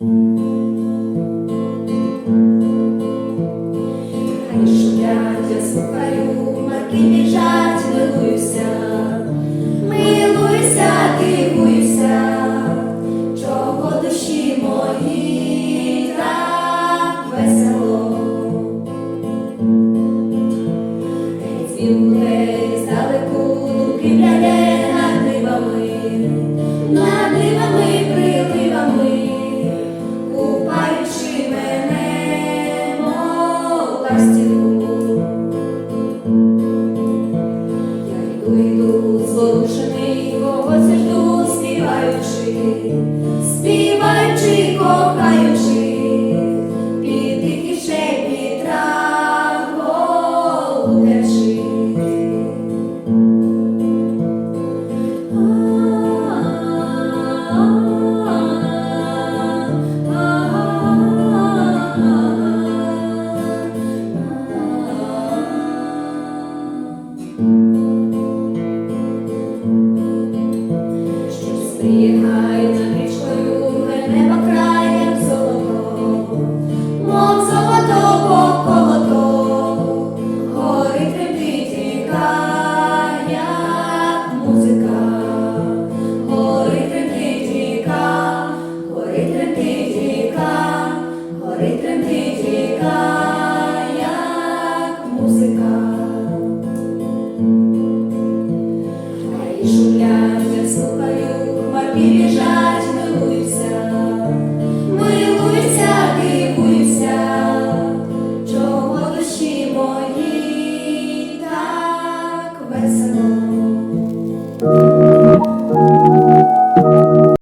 Хай шумлять, я слухаю, марки біжать, милуюся, милуюся, дивуюся, чого душі мої так весело. Геть звілку, геть здалеку, думки бляде. в стіну. Щось приїхай на шумлять, я слухаю, хмарки біжать, милуються, милуються, дивуються, чого душі мої так весело.